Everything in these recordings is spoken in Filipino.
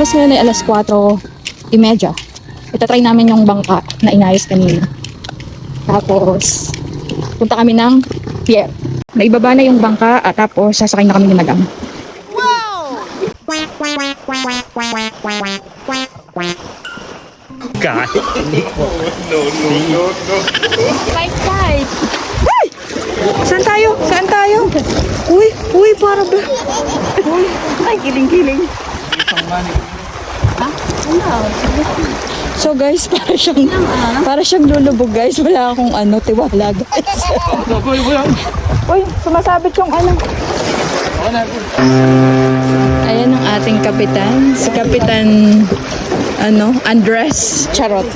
oras ngayon ay alas 4.30. Ito try namin yung bangka na inayos kanina. Tapos, punta kami ng pier. Naibaba na yung bangka at tapos sasakay na kami ni Madam. God. Fight, fight! Ay! Saan tayo? Saan tayo? Uy, uy, para ba? Uy, ay, kiling-kiling. So guys, para siyang para siyang lulubog guys. Wala akong ano, tiwala guys. Uy, sumasabit yung ano. Ayan ang ating kapitan. Si Kapitan ano, Andres Charot.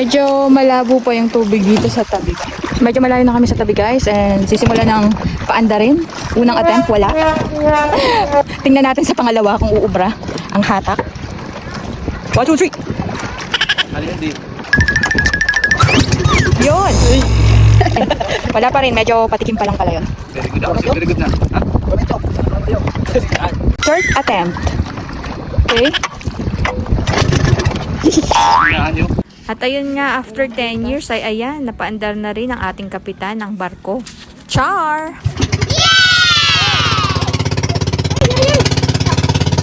Medyo malabo pa yung tubig dito sa tabi. Medyo malayo na kami sa tabi guys and sisimula ng paanda rin. Unang attempt, wala. Tingnan natin sa pangalawa kung uubra ang hatak. 1, 2, 3. Yun! wala pa rin, medyo patikim pa lang pala yun. Very good. Very good na. Third attempt. Okay? Yan yun. At ayun nga, after 10 years ay ayan, napaandar na rin ang ating kapitan ng barko. Char!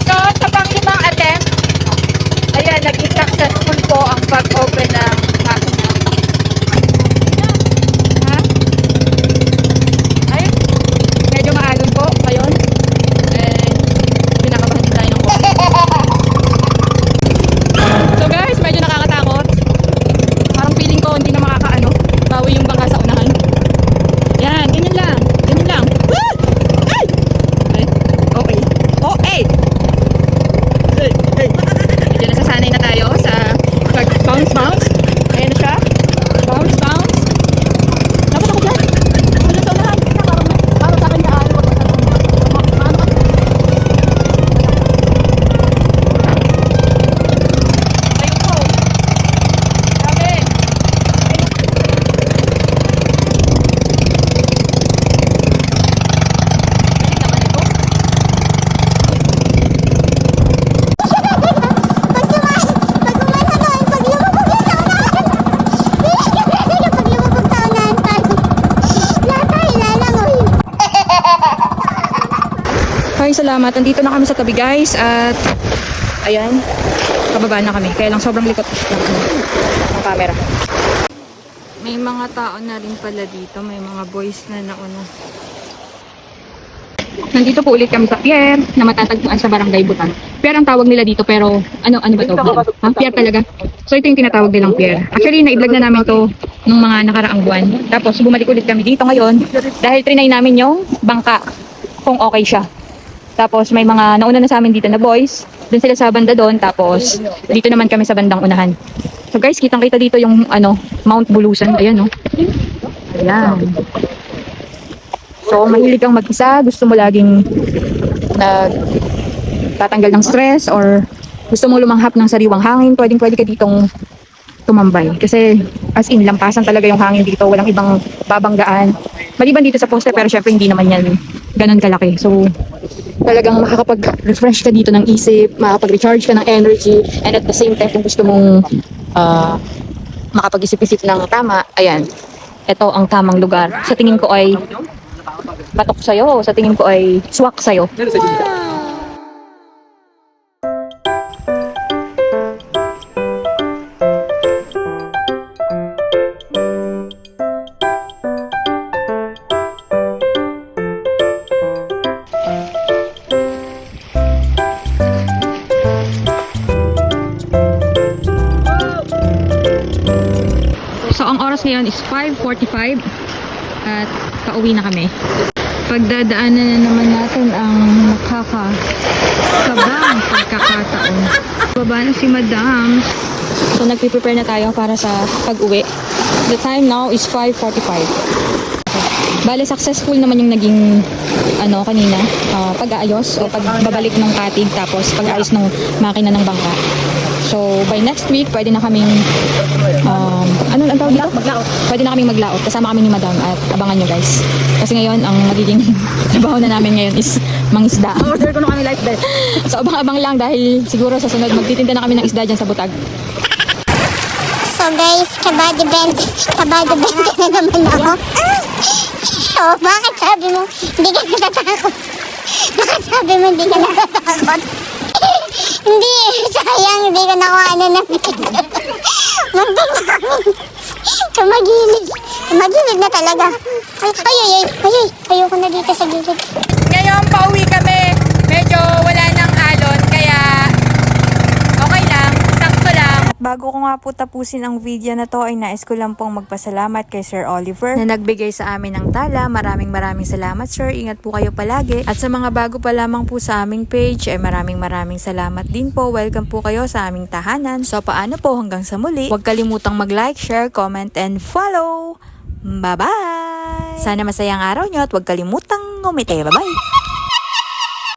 So, sa pang-limang attempt, ayan, naging successful po ang pag-open ng makina. Ha? Ayun, medyo maalon po ngayon. And, pinakabahan din tayo ng konti. So guys, medyo nakakatakot. Parang feeling ko hindi na makakaano, bawi yung bangka sa unahan. Yan, ganyan lang. Ganyan lang. Woo! Ay! Okay. Okay. Okay. Medyo nasasanay na tayo sa pag bounce bounce. Ayan na siya. Bounce bounce. Dapat ako dyan. Wala sa unahan. Parang, parang sa akin na ano. Maano ka? Ayun po. Grabe. Galing naman ito. Hi, salamat. Andito na kami sa tabi guys at ayan, kababa na kami. Kaya lang sobrang likot ang camera. May mga tao na rin pala dito, may mga boys na nauna. Nandito po ulit kami sa pier na matatagpuan sa Barangay Butan. Pier ang tawag nila dito pero ano ano ba to? Ha? Pier talaga. So ito yung tinatawag nilang pier. Actually na-vlog na namin to nung mga nakaraang buwan. Tapos bumalik ulit kami dito ngayon dahil trinay namin yung bangka kung okay siya. Tapos may mga nauna na sa amin dito na boys. Doon sila sa banda doon. Tapos dito naman kami sa bandang unahan. So guys, kitang kita dito yung ano, Mount Bulusan. Ayan oh. Ayan. So, mahilig kang mag-isa, gusto mo laging nag tatanggal ng stress or gusto mo lumanghap ng sariwang hangin, pwedeng pwede ka ditong tumambay. Kasi as in, lampasan talaga yung hangin dito, walang ibang babanggaan. Maliban dito sa poste, pero syempre hindi naman yan ganun kalaki. So, talagang makakapag-refresh ka dito ng isip, makakapag-recharge ka ng energy, and at the same time, kung gusto mong ah, makapag-isip-isip ng tama, ayan, ito ang tamang lugar. Sa tingin ko ay patok sa'yo. Sa tingin ko ay swak sa'yo. So, ang oras ngayon is 5.45 at pauwi na kami. Pagdadaanan na naman natin ang nakakasabang pagkakataon. Baba na si Madam. So, nagpiprepare na tayo para sa pag-uwi. The time now is 5.45. Bale, successful naman yung naging ano kanina, ah, pag-aayos o pagbabalik ng katig tapos pag-aayos ng makina ng bangka. So, by next week, pwede na kaming, um, ano ang tawag dito? Maglaot. Pwede na kaming maglaot. Kasama kami ni Madam at abangan nyo guys. Kasi ngayon, ang magiging trabaho na namin ngayon is mangisda. Order ko na kami life belt. So, abang-abang lang dahil siguro sa sunod, magtitinda na kami ng isda dyan sa butag. So guys, kabady bend, kabady bend na naman ako. So, bakit sabi mo, hindi ka natatakot? Bakit sabi mo, hindi ka natatakot? hindi, sayang, hindi ko nakuha na ng Muntik na kami. Tumagilid na talaga. Ay, ay, ay, ay, ay, ayoko na dito sa gilid. Ngayon, pauwi kami. Medyo wala nang alon, kaya okay lang, sakto lang. Bago ko nga po tapusin ang video na to ay nais ko lang pong magpasalamat kay Sir Oliver na nagbigay sa amin ng tala. Maraming maraming salamat sir. Ingat po kayo palagi. At sa mga bago pa lamang po sa aming page ay maraming maraming salamat din po. Welcome po kayo sa aming tahanan. So paano po hanggang sa muli? Huwag kalimutang mag-like, share, comment, and follow. Bye-bye! Sana masayang araw nyo at huwag kalimutang ngumiti. Bye-bye!